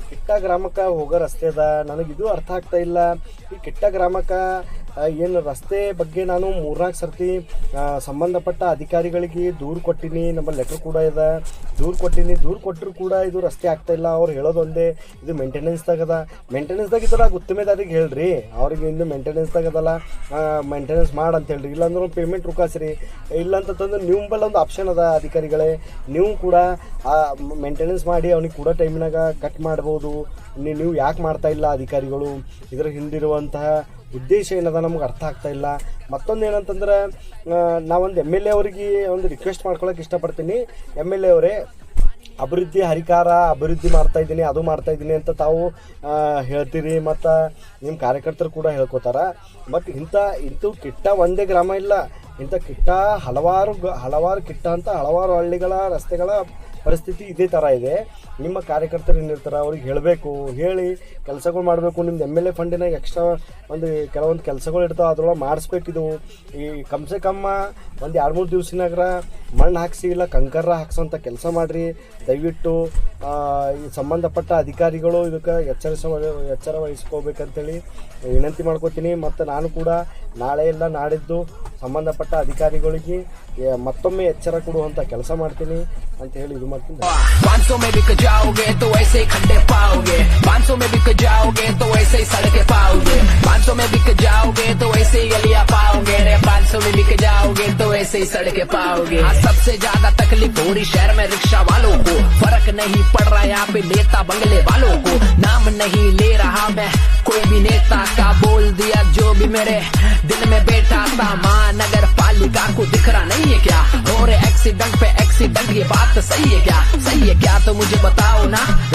ಕಿಟ್ಟ ಗ್ರಾಮಕ್ಕೆ ಹೋಗೋ ರಸ್ತೆ ಅದ. ನನಗೆ ಇದು ಅರ್ಥ ಆಗ್ತಾ ಇಲ್ಲ. ಈ ಕಿಟ್ಟ ಗ್ರಾಮಕ್ಕೆ ಏನು ರಸ್ತೆ ಬಗ್ಗೆ ನಾನು ಮೂರ್ನಾಲ್ಕು ಸರ್ತಿ ಸಂಬಂಧಪಟ್ಟ ಅಧಿಕಾರಿಗಳಿಗೆ ದೂರು ಕೊಟ್ಟಿನಿ. ನಮ್ಮ ಲೆಟರ್ ಕೂಡ ಇದೆ. ದೂರು ಕೊಟ್ಟಿನಿ. ದೂರು ಕೊಟ್ಟರು ಕೂಡ ಇದು ರಸ್ತೆ ಆಗ್ತಾಯಿಲ್ಲ ಅವ್ರು ಹೇಳೋದು ಒಂದೇ ಇದು ಮೇಂಟೆನೆನ್ಸ್ದಾಗದ ಮೇಂಟೆನೆನ್ಸ್ದಾಗ ಇದ್ರ ಗುತ್ತಿಮೆದಾರಿಗೆ ಹೇಳ್ರಿ. ಅವ್ರಿಗೆ ಇಂದು ಮೇಂಟೆನೆನ್ಸ್ದಾಗ ಅದಲ್ಲ. ಮೇಂಟೆನೆನ್ಸ್ ಮಾಡಿ ಅಂತ ಹೇಳ್ರಿ. ಇಲ್ಲಾಂದ್ರೆ ಪೇಮೆಂಟ್ ರುಕಾಸ್ರಿ. ಇಲ್ಲ ಅಂತಂದ್ರೆ ನೀವು ಬಲ್ಲ ಒಂದು ಆಪ್ಷನ್ ಅದ ಅಧಿಕಾರಿಗಳೇ. ನೀವು ಕೂಡ ಮೇಂಟೆನೆನ್ಸ್ ಮಾಡಿ ಅವ್ನಿಗೆ ಕೂಡ ಟೈಮಿನಾಗ ಕಟ್ ಮಾಡ್ಬೋದು. ನೀವು ಯಾಕೆ ಮಾಡ್ತಾ ಇಲ್ಲ ಅಧಿಕಾರಿಗಳು? ಇದರ ಹಿಂದಿರುವಂತಹ ಉದ್ದೇಶ ಏನದ ನಮ್ಗೆ ಅರ್ಥ ಆಗ್ತಾ ಇಲ್ಲ. ಮತ್ತೊಂದು ಏನಂತಂದ್ರೆ ನಾವೊಂದು ಎಂ ಎಲ್ ಎ ಅವರಿಗೆ ಒಂದು ರಿಕ್ವೆಸ್ಟ್ ಮಾಡ್ಕೊಳಕ್ಕೆ ಇಷ್ಟಪಡ್ತೀನಿ. ಎಂ ಎಲ್ ಎ ಅವರೇ, ಅಭಿವೃದ್ಧಿ ಹರಿಕಾರ, ಅಭಿವೃದ್ಧಿ ಮಾಡ್ತಾ ಇದ್ದೀನಿ, ಅದು ಮಾಡ್ತಾ ಇದ್ದೀನಿ ಅಂತ ತಾವು ಹೇಳ್ತೀರಿ ಮತ್ತು ನಿಮ್ಮ ಕಾರ್ಯಕರ್ತರು ಕೂಡ ಹೇಳ್ಕೊತಾರ. ಬಟ್ ಇಂಥ ಇಂಥ ಕಿಟ್ಟ ಒಂದೇ ಗ್ರಾಮ ಇಲ್ಲ. ಇಂಥ ಕಿಟ್ಟ ಹಲವಾರು ಹಲವಾರು ಕಿಟ್ಟ ಅಂತ ಹಲವಾರು ಹಳ್ಳಿಗಳ, ರಸ್ತೆಗಳ ಪರಿಸ್ಥಿತಿ ಇದೇ ಥರ ಇದೆ. ನಿಮ್ಮ ಕಾರ್ಯಕರ್ತರು ಏನಿರ್ತಾರೆ ಅವ್ರಿಗೆ ಹೇಳಬೇಕು, ಹೇಳಿ ಕೆಲಸಗಳು ಮಾಡಬೇಕು, ನಿಮ್ದು ಎಂ ಎಲ್ ಎ ಫಂಡಿನಾಗ ಎಕ್ಸ್ಟ್ರಾ ಒಂದು ಕೆಲವೊಂದು ಕೆಲಸಗಳು ಇರ್ತಾವೆ, ಅದ್ರೊಳಗೆ ಮಾಡಿಸ್ಬೇಕಿದು ಈ ಕಮ್ಸೆ ಕಮ್ಮ ಒಂದು ಎರಡು ಮೂರು ದಿವ್ಸನಾಗ್ರ ಮಣ್ಣು ಹಾಕ್ಸಿ ಇಲ್ಲ ಕಂಕರ ಹಾಕ್ಸೋಂಥ ಕೆಲಸ ಮಾಡಿರಿ. ದಯವಿಟ್ಟು ಈ ಸಂಬಂಧಪಟ್ಟ ಅಧಿಕಾರಿಗಳು ಇದಕ್ಕೆ ಎಚ್ಚರಿಸ ಎಚ್ಚರ ವಹಿಸ್ಕೋಬೇಕಂತೇಳಿ ವಿನಂತಿ ಮಾಡ್ಕೋತೀನಿ. ಮತ್ತು ನಾನು ಕೂಡ ನಾಳೆ ಇಲ್ಲ, ನಾಡಿದ್ದು ಸಂಬಂಧಪಟ್ಟ ಅಧಿಕಾರಿಗಳಿಗೆ ಮತ್ತೊಮ್ಮೆ ಎಚ್ಚರ ಕೊಡುವಂಥ ಕೆಲಸ ಮಾಡ್ತೀನಿ ಅಂತ ಹೇಳಿ ಇದು मार्किंग पाँच सौ में बिक जाओगे तो ऐसे ही खड्डे पाओगे। पाँच सौ में बिक जाओगे तो ऐसे ही सड़के पाओगे। पाँच सौ में बिक जाओगे तो ऐसे ही गलिया पाओगे। रे पाँच सौ में बिक जाओगे तो ऐसे ही सड़के पाओगे। हाँ, सबसे ज़्यादा तकलीफ़ हो रही शहर में रिक्शा वालों को। फ़र्क नहीं पड़ रहा यहाँ पे नेता बंगले वालों को। नाम नहीं ले रहा मैं कोई भी नेता का बोल दिया जो भी मेरे दिल में बैठा था। महानगर पालिका सही है क्या? सही है क्या? तो मुझे बताओ ना।